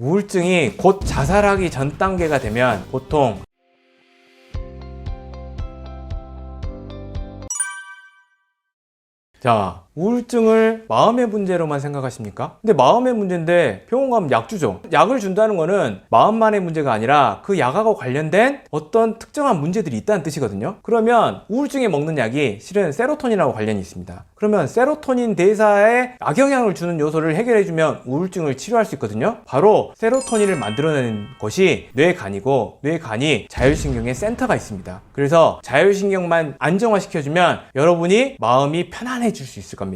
우울증이 곧 자살하기 전 단계가 되면 보통 자, 우울증을 마음의 문제로만 생각하십니까? 근데 마음의 문제인데 병원 가면 약 주죠. 약을 준다는 거는 마음만의 문제가 아니라 그 약하고 관련된 어떤 특정한 문제들이 있다는 뜻이거든요. 그러면 우울증에 먹는 약이 실은 세로토닌하고 관련이 있습니다. 그러면 세로토닌 대사에 악영향을 주는 요소를 해결해주면 우울증을 치료할 수 있거든요. 바로 세로토닌을 만들어내는 것이 뇌간이고 뇌간이 자율신경의 센터가 있습니다. 그래서 자율신경만 안정화시켜주면 여러분이 마음이 편안해질 수 있을 겁니다.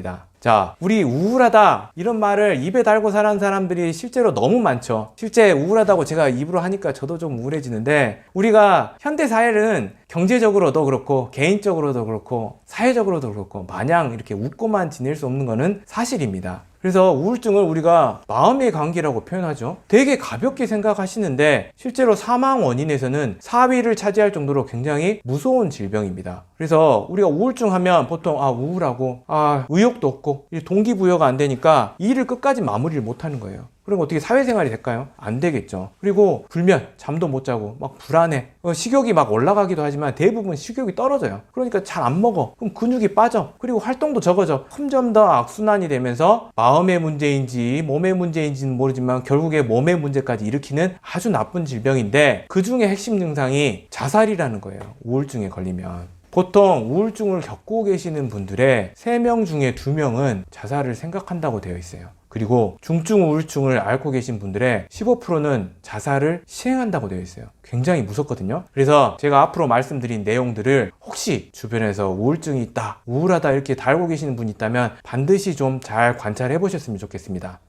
자, 우리 우울하다 이런 말을 입에 달고 사는 사람들이 실제로 너무 많죠. 실제 우울하다고 제가 입으로 하니까 저도 좀 우울해지는데 우리가 현대 사회는 경제적으로도 그렇고 개인적으로도 그렇고 사회적으로도 그렇고 마냥 이렇게 웃고만 지낼 수 없는 것은 사실입니다. 그래서 우울증을 우리가 마음의 감기라고 표현하죠. 되게 가볍게 생각하시는데 실제로 사망 원인에서는 4위를 차지할 정도로 굉장히 무서운 질병입니다. 그래서 우리가 우울증 하면 보통 아 우울하고 아 의욕도 없고 이 동기부여가 안 되니까 일을 끝까지 마무리를 못 하는 거예요. 그럼 어떻게 사회생활이 될까요? 안 되겠죠. 그리고 불면, 잠도 못 자고, 막 불안해. 어, 식욕이 막 올라가기도 하지만 대부분 식욕이 떨어져요. 그러니까 잘 안 먹어. 그럼 근육이 빠져. 그리고 활동도 적어져. 점점 더 악순환이 되면서 마음의 문제인지 몸의 문제인지는 모르지만 결국에 몸의 문제까지 일으키는 아주 나쁜 질병인데 그 중에 핵심 증상이 자살이라는 거예요. 우울증에 걸리면. 보통 우울증을 겪고 계시는 분들의 3명 중에 2명은 자살을 생각한다고 되어 있어요. 그리고 중증 우울증을 앓고 계신 분들의 15%는 자살을 시행한다고 되어 있어요. 굉장히 무섭거든요. 그래서 제가 앞으로 말씀드린 내용들을 혹시 주변에서 우울증이 있다, 우울하다 이렇게 달고 계시는 분이 있다면 반드시 좀 잘 관찰해 보셨으면 좋겠습니다.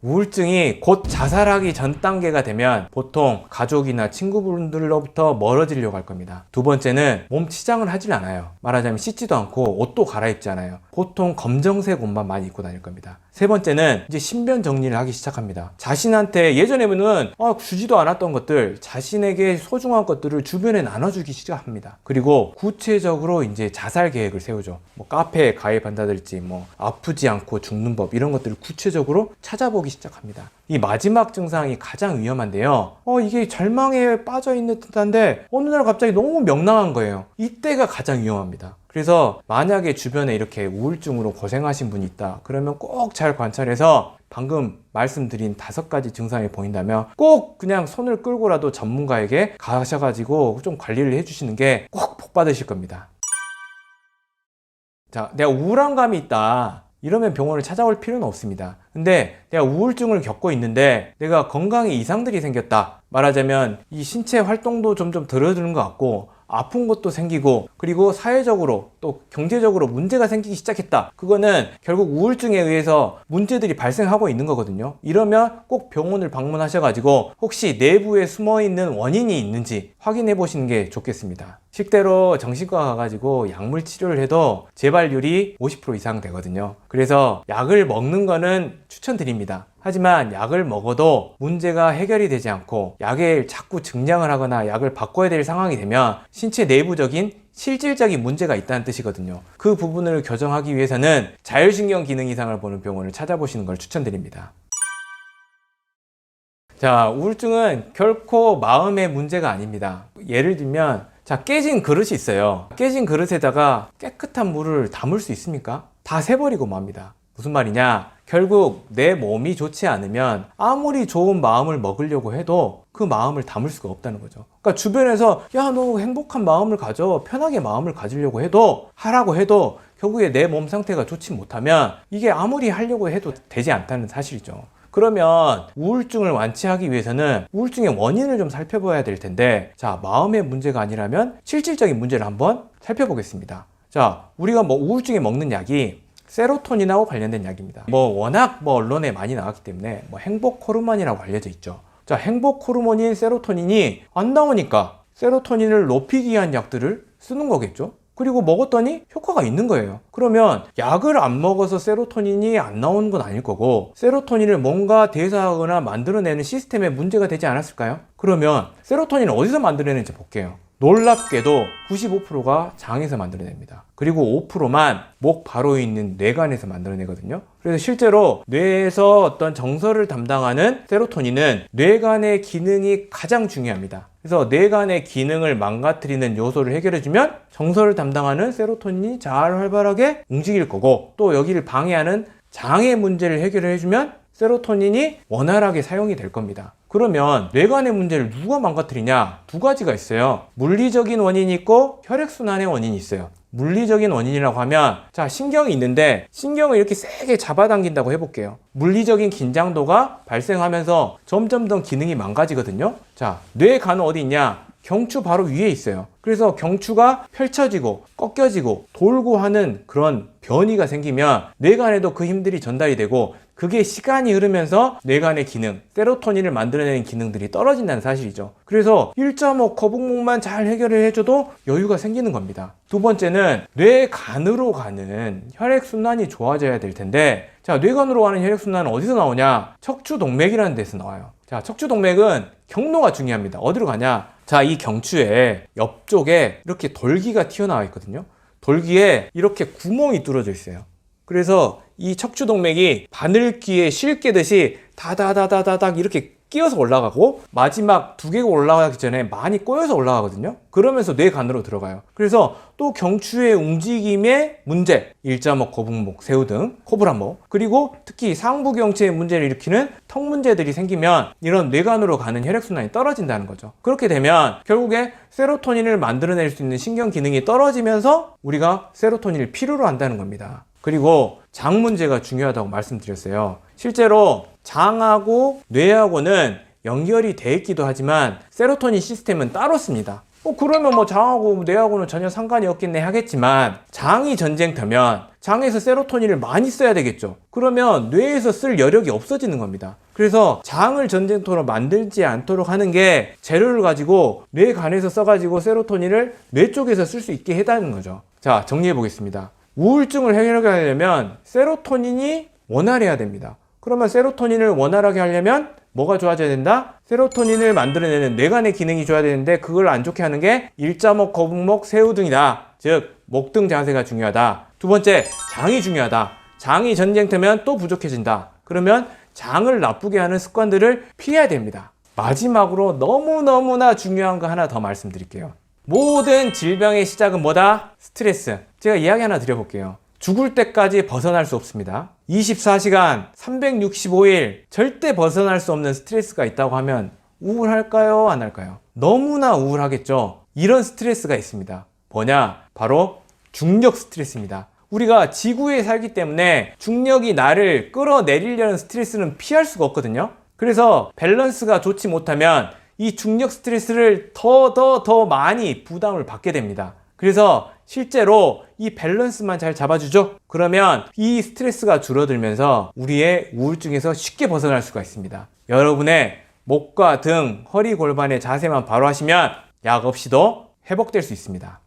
우울증이 곧 자살하기 전 단계가 되면 보통 가족이나 친구분들로부터 멀어지려고 할 겁니다. 두 번째는 몸 치장을 하질 않아요. 말하자면 씻지도 않고 옷도 갈아입지 않아요. 보통 검정색 옷만 많이 입고 다닐 겁니다. 세 번째는 이제 신변 정리를 하기 시작합니다. 자신한테 예전에는 아, 주지도 않았던 것들, 자신에게 소중한 것들을 주변에 나눠주기 시작합니다. 그리고 구체적으로 이제 자살 계획을 세우죠. 뭐 카페에 가입한다든지 뭐 아프지 않고 죽는 법 이런 것들을 구체적으로 찾아보기 시작합니다. 이 마지막 증상이 가장 위험한데요. 어, 이게 절망에 빠져 있는 듯한데 어느 날 갑자기 너무 명랑한 거예요. 이때가 가장 위험합니다. 그래서 만약에 주변에 이렇게 우울증으로 고생하신 분이 있다. 그러면 꼭 잘 관찰해서 방금 말씀드린 다섯 가지 증상이 보인다면 꼭 그냥 손을 끌고라도 전문가에게 가셔가지고 좀 관리를 해주시는 게 꼭 복 받으실 겁니다. 자, 내가 우울한 감이 있다. 이러면 병원을 찾아올 필요는 없습니다. 근데 내가 우울증을 겪고 있는데 내가 건강에 이상들이 생겼다. 말하자면 이 신체 활동도 점점 들어드는 것 같고 아픈 것도 생기고 그리고 사회적으로 또 경제적으로 문제가 생기기 시작했다. 그거는 결국 우울증에 의해서 문제들이 발생하고 있는 거거든요. 이러면 꼭 병원을 방문하셔가지고 혹시 내부에 숨어 있는 원인이 있는지 확인해 보시는 게 좋겠습니다. 실제로 정신과 가가지고 약물 치료를 해도 재발률이 50% 이상 되거든요. 그래서 약을 먹는 거는 추천드립니다. 하지만 약을 먹어도 문제가 해결이 되지 않고 약에 자꾸 증량을 하거나 약을 바꿔야 될 상황이 되면 신체 내부적인 실질적인 문제가 있다는 뜻이거든요. 그 부분을 교정하기 위해서는 자율신경 기능 이상을 보는 병원을 찾아보시는 걸 추천드립니다. 자, 우울증은 결코 마음의 문제가 아닙니다. 예를 들면, 자, 깨진 그릇이 있어요. 깨진 그릇에다가 깨끗한 물을 담을 수 있습니까? 다 새버리고 맙니다. 무슨 말이냐? 결국 내 몸이 좋지 않으면 아무리 좋은 마음을 먹으려고 해도 그 마음을 담을 수가 없다는 거죠. 그러니까 주변에서 야, 너 행복한 마음을 가져. 편하게 마음을 가지려고 해도 하라고 해도 결국에 내 몸 상태가 좋지 못하면 이게 아무리 하려고 해도 되지 않다는 사실이죠. 그러면 우울증을 완치하기 위해서는 우울증의 원인을 좀 살펴봐야 될 텐데, 자, 마음의 문제가 아니라면 실질적인 문제를 한번 살펴보겠습니다. 자, 우리가 뭐 우울증에 먹는 약이 세로토닌하고 관련된 약입니다. 뭐 워낙 뭐 언론에 많이 나왔기 때문에 뭐 행복 호르몬이라고 알려져 있죠. 자, 행복 호르몬인 세로토닌이 안 나오니까 세로토닌을 높이기 위한 약들을 쓰는 거겠죠. 그리고 먹었더니 효과가 있는 거예요. 그러면 약을 안 먹어서 세로토닌이 안 나오는 건 아닐 거고 세로토닌을 뭔가 대사하거나 만들어내는 시스템에 문제가 되지 않았을까요? 그러면 세로토닌을 어디서 만들어내는지 볼게요. 놀랍게도 95%가 장에서 만들어냅니다. 그리고 5%만 목 바로 있는 뇌간에서 만들어내거든요. 그래서 실제로 뇌에서 어떤 정서를 담당하는 세로토닌은 뇌간의 기능이 가장 중요합니다. 그래서 뇌간의 기능을 망가뜨리는 요소를 해결해주면 정서를 담당하는 세로토닌이 잘 활발하게 움직일 거고 또 여기를 방해하는 장의 문제를 해결해주면 세로토닌이 원활하게 사용이 될 겁니다. 그러면 뇌간의 문제를 누가 망가뜨리냐? 두 가지가 있어요. 물리적인 원인이 있고 혈액순환의 원인이 있어요. 물리적인 원인이라고 하면 자 신경이 있는데 신경을 이렇게 세게 잡아당긴다고 해볼게요. 물리적인 긴장도가 발생하면서 점점 더 기능이 망가지거든요. 자 뇌간은 어디 있냐? 경추 바로 위에 있어요. 그래서 경추가 펼쳐지고 꺾여지고 돌고 하는 그런 변이가 생기면 뇌간에도 그 힘들이 전달이 되고 그게 시간이 흐르면서 뇌간의 기능, 세로토닌을 만들어내는 기능들이 떨어진다는 사실이죠. 그래서 1.5 거북목만 잘 해결을 해줘도 여유가 생기는 겁니다. 두 번째는 뇌간으로 가는 혈액순환이 좋아져야 될 텐데, 자, 뇌간으로 가는 혈액순환은 어디서 나오냐? 척추동맥이라는 데서 나와요. 자, 척추동맥은 경로가 중요합니다. 어디로 가냐? 자, 이 경추에 옆쪽에 이렇게 돌기가 튀어나와 있거든요. 돌기에 이렇게 구멍이 뚫어져 있어요. 그래서 이 척추동맥이 바늘귀에 실 깨듯이 다다다다다닥 이렇게 끼어서 올라가고 마지막 두 개가 올라가기 전에 많이 꼬여서 올라가거든요. 그러면서 뇌간으로 들어가요. 그래서 또 경추의 움직임의 문제, 일자목, 거북목, 새우 등 코브라목 그리고 특히 상부 경추의 문제를 일으키는 턱 문제들이 생기면 이런 뇌간으로 가는 혈액순환이 떨어진다는 거죠. 그렇게 되면 결국에 세로토닌을 만들어낼 수 있는 신경 기능이 떨어지면서 우리가 세로토닌을 필요로 한다는 겁니다. 그리고 장 문제가 중요하다고 말씀드렸어요. 실제로 장하고 뇌하고는 연결이 돼 있기도 하지만 세로토닌 시스템은 따로 씁니다. 어, 그러면 뭐 장하고 뇌하고는 전혀 상관이 없겠네 하겠지만 장이 전쟁터면 장에서 세로토닌을 많이 써야 되겠죠. 그러면 뇌에서 쓸 여력이 없어지는 겁니다. 그래서 장을 전쟁터로 만들지 않도록 하는 게 재료를 가지고 뇌 간에서 써가지고 세로토닌을 뇌 쪽에서 쓸 수 있게 해다는 거죠. 자, 정리해 보겠습니다. 우울증을 해결하려면 세로토닌이 원활해야 됩니다. 그러면 세로토닌을 원활하게 하려면 뭐가 좋아져야 된다? 세로토닌을 만들어내는 뇌간의 기능이 좋아야 되는데 그걸 안 좋게 하는 게 일자목, 거북목, 새우 등이다. 즉 목등 자세가 중요하다. 두 번째 장이 중요하다. 장이 전쟁터면 또 부족해진다. 그러면 장을 나쁘게 하는 습관들을 피해야 됩니다. 마지막으로 너무너무나 중요한 거 하나 더 말씀드릴게요. 모든 질병의 시작은 뭐다? 스트레스. 제가 이야기 하나 드려볼게요. 죽을 때까지 벗어날 수 없습니다. 24시간, 365일 절대 벗어날 수 없는 스트레스가 있다고 하면 우울할까요? 안 할까요? 너무나 우울하겠죠? 이런 스트레스가 있습니다. 뭐냐? 바로 중력 스트레스입니다. 우리가 지구에 살기 때문에 중력이 나를 끌어내리려는 스트레스는 피할 수가 없거든요. 그래서 밸런스가 좋지 못하면 이 중력 스트레스를 더, 더, 더 많이 부담을 받게 됩니다. 그래서 실제로 이 밸런스만 잘 잡아주죠? 그러면 이 스트레스가 줄어들면서 우리의 우울증에서 쉽게 벗어날 수가 있습니다. 여러분의 목과 등, 허리, 골반의 자세만 바로 하시면 약 없이도 회복될 수 있습니다.